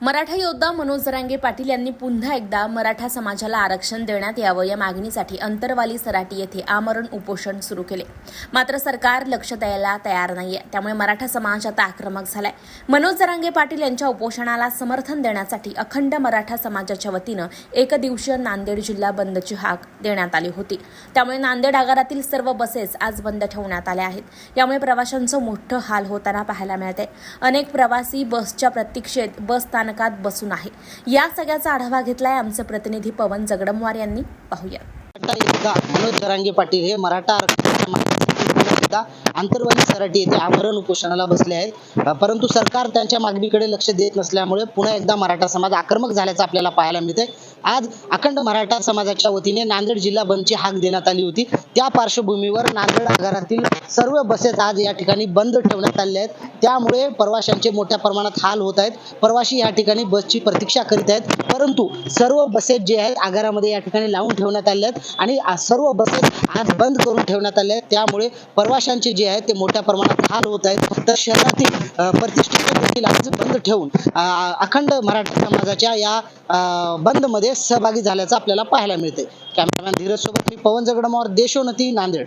मराठा योद्धा मनोज जरांगे पाटील यांनी पुन्हा एकदा मराठा समाजाला आरक्षण देण्यात यावं या मागणीसाठी अंतरवाली सराटी येथे आमरण उपोषण सुरू केले. मात्र सरकार लक्ष द्यायला तयार नाहीये. त्यामुळे मराठा समाज आता आक्रमक झालाय. मनोज जरांगे पाटील यांच्या उपोषणाला समर्थन देण्यासाठी अखंड मराठा समाजाच्या वतीनं एकदिवसीय नांदेड जिल्हा बंदची हाक देण्यात आली होती. त्यामुळे नांदेड आगारातील सर्व बसेस आज बंद ठेवण्यात आल्या आहेत. यामुळे प्रवाशांचं मोठं हाल होताना पाहायला मिळते अनेक प्रवासी बसच्या प्रतीक्षेत बस स्थानकात बसून आहे. या सगळ्याचा आढावा घेतलाय आमचे प्रतिनिधी पवन जगडमवार यांनी. पाहूया. मनोज जरांगे पाटील हे मराठा आरक्षणाच्या मागणीसाठी आंतरवाली सराटी येथे आमरण उपोषणाला बसले आहेत. परंतु सरकार त्यांच्या मागणीकडे लक्ष देत नसल्यामुळे पुन्हा एकदा मराठा समाज आक्रमक झाल्याचं आपल्याला पाहायला मिळतंय. आज अखंड मराठा समाजाच्या वतीने नांदेड जिल्हा बंदची हाक देण्यात आली होती. त्या पार्श्वभूमीवर नांदेड आगारातील सर्व बसेस आज या ठिकाणी बंद ठेवण्यात आलेल्या आहेत. त्यामुळे प्रवाशांचे मोठ्या प्रमाणात हाल होत आहेत. प्रवाशी या ठिकाणी बसची प्रतीक्षा करीत आहेत. परंतु सर्व बसेस जे आहेत आगारामध्ये या ठिकाणी लावून ठेवण्यात आल्या आहेत आणि सर्व बसेस आज बंद करून ठेवण्यात आल्या आहेत. त्यामुळे प्रवाशांचे जे आहेत ते मोठ्या प्रमाणात हाल होत आहेत. तर शहरातील प्रतिष्ठित आज बंद ठेवून अखंड मराठा समाजाच्या या बंद बंदमध्ये सहभागी झाल्याचं आपल्याला पाहायला मिळते कॅमेरामॅन धीरज सोबत मी पवन जगडमोर देशोन्नती नांदेड.